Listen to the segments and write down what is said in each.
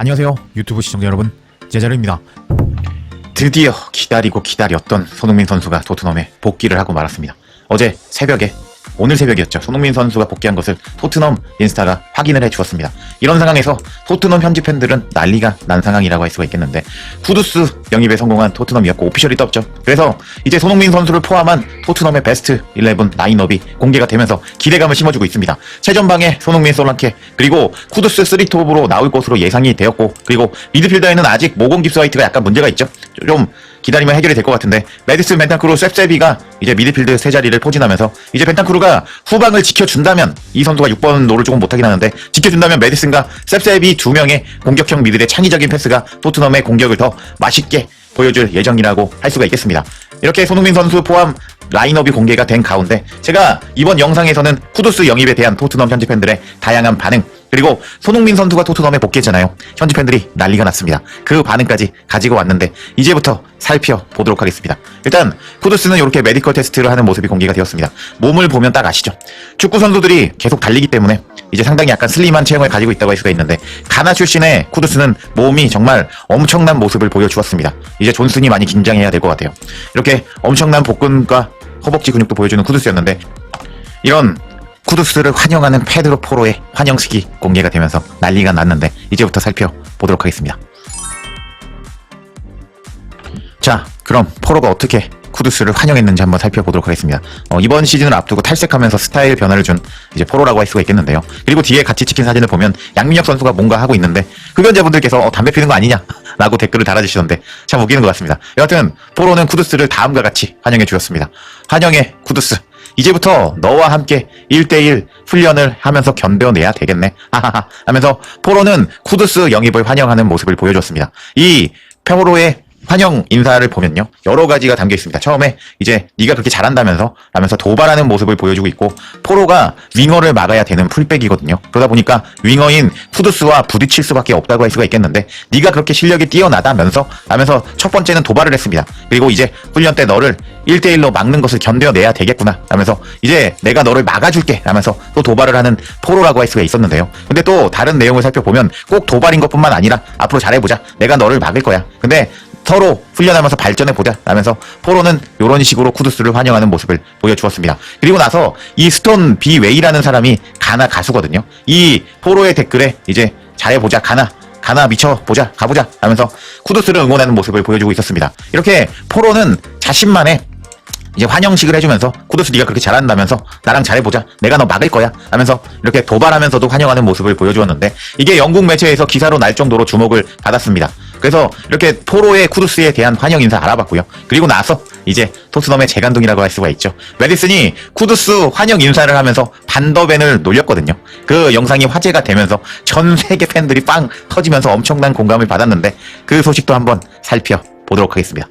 안녕하세요 유튜브 시청자 여러분 제자르입니다 드디어 기다리고 기다렸던 손흥민 선수가 토트넘에 복귀를 하고 말았습니다. 어제 새벽에 오늘 새벽이었죠. 손흥민 선수가 복귀한 것을 토트넘 인스타가 확인을 해 주었습니다. 이런 상황에서 토트넘 현지 팬들은 난리가 난 상황이라고 할 수가 있겠는데 쿠두스 영입에 성공한 토트넘이었고 오피셜이 떴죠. 그래서 이제 손흥민 선수를 포함한 토트넘의 베스트 11 라인업이 공개가 되면서 기대감을 심어주고 있습니다. 최전방에 손흥민 솔랑케 그리고 쿠두스 3톱으로 나올 것으로 예상이 되었고 그리고 미드필더에는 아직 모공 깁스 화이트가 약간 문제가 있죠. 좀 기다리면 해결이 될 것 같은데 메디슨 벤탄크루 셉셉이가 이제 미드필드 세 자리를 포진하면서 이제 벤탄크루가 후방을 지켜준다면 이 선수가 6번 노를 조금 못하긴 하는데 지켜준다면 메디슨과 셉셉이 두 명의 공격형 미들의 창의적인 패스가 토트넘의 공격을 더 맛있게 보여줄 예정이라고 할 수가 있겠습니다. 이렇게 손흥민 선수 포함 라인업이 공개가 된 가운데 제가 이번 영상에서는 쿠두스 영입에 대한 토트넘 현지 팬들의 다양한 반응 그리고 손흥민 선수가 토트넘에 복귀했잖아요. 현지 팬들이 난리가 났습니다. 그 반응까지 가지고 왔는데 이제부터 살펴보도록 하겠습니다. 일단 쿠두스는 이렇게 메디컬 테스트를 하는 모습이 공개가 되었습니다. 몸을 보면 딱 아시죠? 축구 선수들이 계속 달리기 때문에 이제 상당히 약간 슬림한 체형을 가지고 있다고 할 수가 있는데 가나 출신의 쿠두스는 몸이 정말 엄청난 모습을 보여주었습니다. 이제 존슨이 많이 긴장해야 될 것 같아요. 이렇게 엄청난 복근과 허벅지 근육도 보여주는 쿠두스였는데 이런 쿠두스를 환영하는 페드로 포로의 환영식이 공개가 되면서 난리가 났는데 이제부터 살펴보도록 하겠습니다. 자, 그럼 포로가 어떻게 쿠두스를 환영했는지 한번 살펴보도록 하겠습니다. 어, 이번 시즌을 앞두고 탈색하면서 스타일 변화를 준 이제 포로라고 할 수가 있겠는데요. 그리고 뒤에 같이 찍힌 사진을 보면 양민혁 선수가 뭔가 하고 있는데 흡연자분들께서 어, 담배 피는 거 아니냐? 라고 댓글을 달아주시던데 참 웃기는 것 같습니다. 여하튼 포로는 쿠두스를 다음과 같이 환영해 주었습니다. 환영해 쿠두스. 이제부터 너와 함께 1대1 훈련을 하면서 견뎌내야 되겠네. 하하하 하면서 포로는 쿠두스 영입을 환영하는 모습을 보여줬습니다. 이 페로의 환영 인사를 보면요 여러 가지가 담겨 있습니다. 처음에 이제 네가 그렇게 잘한다면서 라면서 도발하는 모습을 보여주고 있고 포로가 윙어를 막아야 되는 풀백이거든요. 그러다 보니까 윙어인 쿠두스와 부딪힐 수밖에 없다고 할 수가 있겠는데 네가 그렇게 실력이 뛰어나다면서 라면서 첫 번째는 도발을 했습니다. 그리고 이제 훈련 때 너를 1대1로 막는 것을 견뎌내야 되겠구나 라면서 이제 내가 너를 막아줄게 라면서 또 도발을 하는 포로라고 할 수가 있었는데요. 근데 또 다른 내용을 살펴보면 꼭 도발인 것뿐만 아니라 앞으로 잘해보자. 내가 너를 막을 거야. 근데 서로 훈련하면서 발전해 보자 라면서 포로는 이런 식으로 쿠두스를 환영하는 모습을 보여주었습니다. 그리고 나서 이 스톤 비웨이라는 사람이 가나 가수거든요. 이 포로의 댓글에 이제 잘해보자 가나 가나 미쳐보자 가보자 하면서 쿠두스를 응원하는 모습을 보여주고 있었습니다. 이렇게 포로는 자신만의 이제 환영식을 해주면서 쿠두스 네가 그렇게 잘한다면서 나랑 잘해보자 내가 너 막을 거야 하면서 이렇게 도발하면서도 환영하는 모습을 보여주었는데 이게 영국 매체에서 기사로 날 정도로 주목을 받았습니다. 그래서 이렇게 포로의 쿠두스에 대한 환영 인사 알아봤고요. 그리고 나서 이제 토트넘의 재간둥이라고 할 수가 있죠. 메디슨이 쿠두스 환영 인사를 하면서 반더벤을 놀렸거든요. 그 영상이 화제가 되면서 전 세계 팬들이 빵 터지면서 엄청난 공감을 받았는데 그 소식도 한번 살펴보도록 하겠습니다.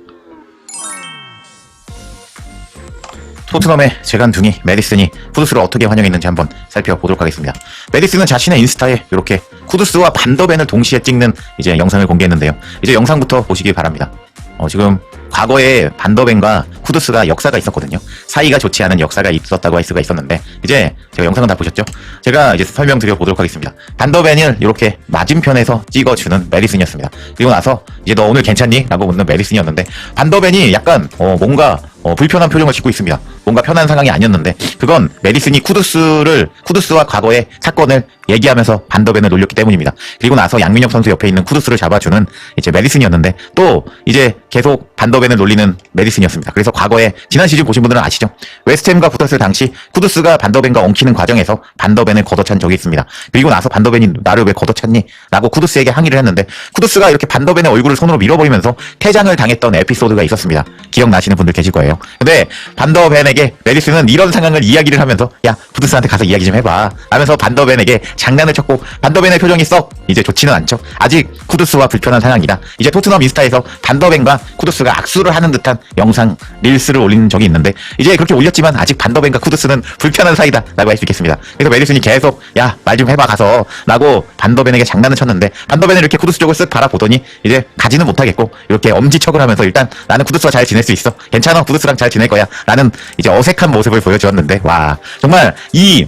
토트넘의 재간둥이 메디슨이 쿠두스를 어떻게 환영했는지 한번 살펴보도록 하겠습니다. 메디슨은 자신의 인스타에 이렇게 쿠두스와 반더벤을 동시에 찍는 이제 영상을 공개했는데요. 이제 영상부터 보시기 바랍니다. 어, 지금 과거에 반더벤과 쿠두스가 역사가 있었거든요. 사이가 좋지 않은 역사가 있었다고 할 수가 있었는데 이제 제가 영상은 다 보셨죠? 제가 이제 설명드려 보도록 하겠습니다. 반더벤을 이렇게 맞은편에서 찍어주는 메디슨이었습니다. 그리고 나서 이제 너 오늘 괜찮니? 라고 묻는 메디슨이었는데 반더벤이 약간 어, 뭔가 어, 불편한 표정을 짓고 있습니다. 뭔가 편한 상황이 아니었는데 그건 메디슨이 쿠두스를 쿠두스와 과거의 사건을 얘기하면서 반더벤을 놀렸기 때문입니다. 그리고 나서 양민혁 선수 옆에 있는 쿠두스를 잡아주는 이제 메디슨이었는데 또 이제 계속 반더벤을 놀리는 메디슨이었습니다. 그래서 과거에 지난 시즌 보신 분들은 아시죠? 웨스트햄과 붙었을 당시 쿠두스가 반더벤과 엉키는 과정에서 반더벤을 걷어찬 적이 있습니다. 그리고 나서 반더벤이 나를 왜 걷어찼니? 라고 쿠두스에게 항의를 했는데 쿠두스가 이렇게 반더벤의 얼굴을 손으로 밀어버리면서 퇴장을 당했던 에피소드가 있었습니다. 기억나시는 분들 계실 거예요. 근데 반더벤에게 메디슨은 이런 상황을 이야기를 하면서 야 쿠두스한테 가서 이야기 좀 해봐 하면서 반더벤에게 장난을 쳤고 반더벤의 표정이 썩 이제 좋지는 않죠. 아직 쿠두스와 불편한 상황이다. 이제 토트넘 인스타에서 반더벤과 쿠두스가 악수를 하는 듯한 영상 릴스를 올린 적이 있는데 이제 그렇게 올렸지만 아직 반더벤과 쿠두스는 불편한 사이다라고 할 수 있겠습니다. 그래서 메디슨이 계속 야 말 좀 해봐 가서 라고 반더벤에게 장난을 쳤는데 반더벤은 이렇게 쿠두스 쪽을 쓱 바라보더니 이제 가지는 못하겠고 이렇게 엄지척을 하면서 일단 나는 쿠두스와 잘 지낼 수 있어 괜찮아 쿠두스 랑 잘 지낼 거야 라는 이제 어색한 모습을 보여주었는데 와 정말 이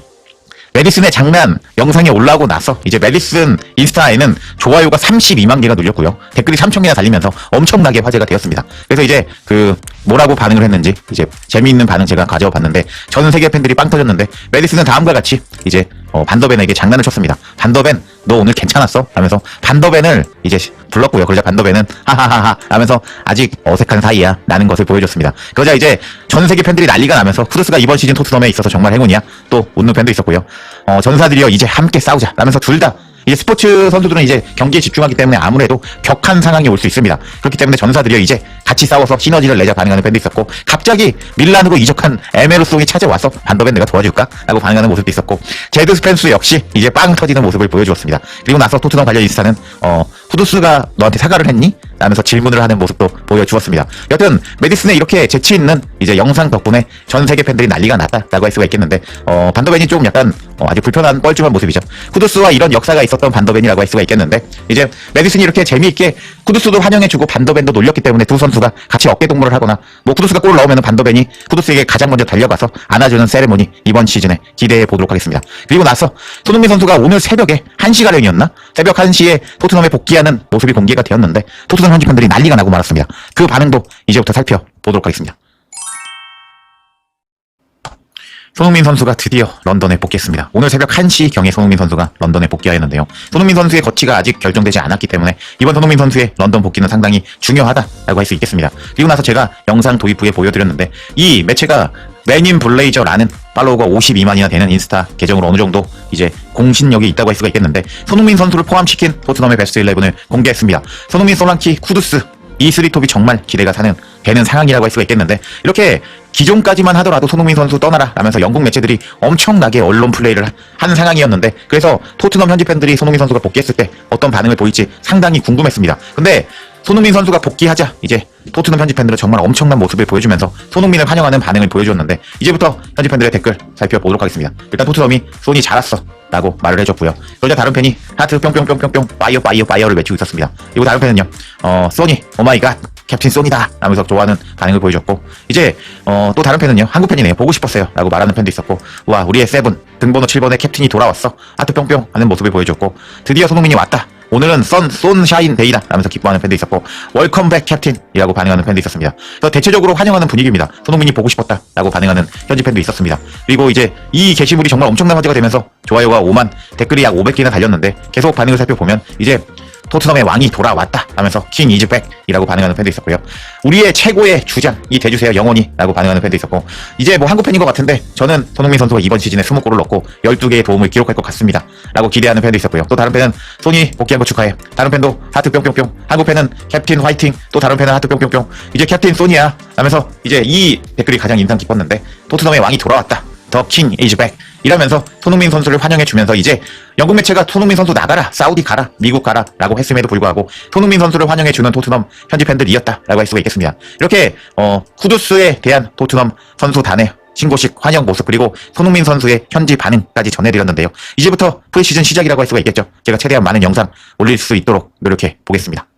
메디슨의 장난 영상이 올라오고 나서 이제 메디슨 인스타에는 좋아요가 32만 개가 눌렸고요. 댓글이 3천 개나 달리면서 엄청나게 화제가 되었습니다. 그래서 이제 그 뭐라고 반응을 했는지 이제 재미있는 반응 제가 가져와 봤는데 전 세계 팬들이 빵 터졌는데 메디슨은 다음과 같이 이제 어, 반더벤에게 장난을 쳤습니다. 반더벤 너 오늘 괜찮았어? 하면서 반더벤을 이제 불렀고요. 그러자 반더벤은 하하하하 하면서 아직 어색한 사이야 라는 것을 보여줬습니다. 그러자 이제 전 세계 팬들이 난리가 나면서 쿠드스가 이번 시즌 토트넘에 있어서 정말 행운이야. 또 웃는 팬도 있었고요. 어, 전사들이여 이제 함께 싸우자 라면서 둘다 이제 스포츠 선수들은 이제 경기에 집중하기 때문에 아무래도 격한 상황이 올 수 있습니다. 그렇기 때문에 전사들이여 이제 같이 싸워서 시너지를 내자 반응하는 팬도 있었고 갑자기 밀란으로 이적한 에메르송이 찾아와서 반더벤 내가 도와줄까? 라고 반응하는 모습도 있었고 제드 스펜스 역시 이제 빵 터지는 모습을 보여주었습니다. 그리고 나서 토트넘 관련 인스타는 어 후드스가 너한테 사과를 했니? 라면서 질문을 하는 모습도 보여주었습니다. 여튼 메디슨의 이렇게 재치 있는 이제 영상 덕분에 전 세계 팬들이 난리가 났다라고 할 수가 있겠는데 어 반더벤이 좀 약간 어, 아주 불편한 뻘쭘한 모습이죠. 쿠두스와 이런 역사가 있었던 반더벤이라고 할 수가 있겠는데 이제 메디슨이 이렇게 재미있게 쿠두스도 환영해주고 반더벤도 놀렸기 때문에 두 선수가 같이 어깨 동무를 하거나 뭐 쿠두스가 골을 넣으면 반더벤이 쿠두스에게 가장 먼저 달려가서 안아주는 세레모니 이번 시즌에 기대해 보도록 하겠습니다. 그리고 나서 손흥민 선수가 오늘 새벽에 1시가량이었나? 새벽 1시에 토트넘에 복귀하는 모습이 공개가 되었는데 토트넘 현지 팬들이 난리가 나고 말았습니다. 그 반응도 이제부터 살펴보도록 하겠습니다. 손흥민 선수가 드디어 런던에 복귀했습니다. 오늘 새벽 1시 경에 손흥민 선수가 런던에 복귀하였는데요. 손흥민 선수의 거치가 아직 결정되지 않았기 때문에 이번 손흥민 선수의 런던 복귀는 상당히 중요하다라고 할 수 있겠습니다. 그리고 나서 제가 영상 도입 후에 보여드렸는데 이 매체가 맨인 블레이저라는 팔로워가 52만이나 되는 인스타 계정으로 어느 정도 이제 공신력이 있다고 할 수가 있겠는데 손흥민 선수를 포함시킨 토트넘의 베스트 11을 공개했습니다. 손흥민, 소랑키, 쿠두스 이 쓰리톱이 정말 기대가 사는 되는 상황이라고 할 수가 있겠는데 이렇게 기존까지만 하더라도 손흥민 선수 떠나라 라면서 영국 매체들이 엄청나게 언론 플레이를 한 상황이었는데 그래서 토트넘 현지 팬들이 손흥민 선수가 복귀했을 때 어떤 반응을 보일지 상당히 궁금했습니다. 근데 손흥민 선수가 복귀하자 이제 토트넘 현지 팬들은 정말 엄청난 모습을 보여주면서 손흥민을 환영하는 반응을 보여주었는데 이제부터 현지 팬들의 댓글 살펴보도록 하겠습니다. 일단 토트넘이 손이 자랐어 라고 말을 해줬고요. 그러자 다른 팬이 하트 뿅뿅뿅뿅뿅 파이어 파이어 파이어를 외치고 있었습니다. 그리고 다른 팬은요. 어 소니 오마이갓 캡틴 소니다 라면서 좋아하는 반응을 보여줬고 이제 어, 또 다른 팬은요. 한국 팬이네요. 보고 싶었어요 라고 말하는 팬도 있었고 와 우리의 세븐 등번호 7번의 캡틴이 돌아왔어 하트 뿅뿅 하는 모습을 보여줬고 드디어 손흥민이 왔다. 오늘은 선, 손샤인 데이다 라면서 기뻐하는 팬도 있었고 월컴백 캡틴 이라고 반응하는 팬도 있었습니다. 그래서 대체적으로 환영하는 분위기입니다. 손흥민이 보고 싶었다 라고 반응하는 현지 팬도 있었습니다. 그리고 이제 이 게시물이 정말 엄청난 화제가 되면서 좋아요가 5만 댓글이 약 500개나 달렸는데 계속 반응을 살펴보면 이제 토트넘의 왕이 돌아왔다 하면서 킹 이즈 백이라고 반응하는 팬도 있었고요. 우리의 최고의 주장이 돼주세요 영원히 라고 반응하는 팬도 있었고 이제 뭐 한국 팬인 것 같은데 저는 손흥민 선수가 이번 시즌에 20골을 넣고 12개의 도움을 기록할 것 같습니다 라고 기대하는 팬도 있었고요. 또 다른 팬은 손이 복귀한 거 축하해. 다른 팬도 하트 뿅뿅뿅. 한국 팬은 캡틴 화이팅. 또 다른 팬은 하트 뿅뿅뿅. 이제 캡틴 소니야 하면서 이제 이 댓글이 가장 인상 깊었는데 토트넘의 왕이 돌아왔다. 더 킹 이즈 백 이러면서 손흥민 선수를 환영해 주면서 이제 영국 매체가 손흥민 선수 나가라 사우디 가라 미국 가라 라고 했음에도 불구하고 손흥민 선수를 환영해 주는 토트넘 현지 팬들이었다 라고 할 수가 있겠습니다. 이렇게 어 쿠두스에 대한 토트넘 선수단의 신고식 환영 모습 그리고 손흥민 선수의 현지 반응까지 전해드렸는데요. 이제부터 프리시즌 시작이라고 할 수가 있겠죠. 제가 최대한 많은 영상 올릴 수 있도록 노력해 보겠습니다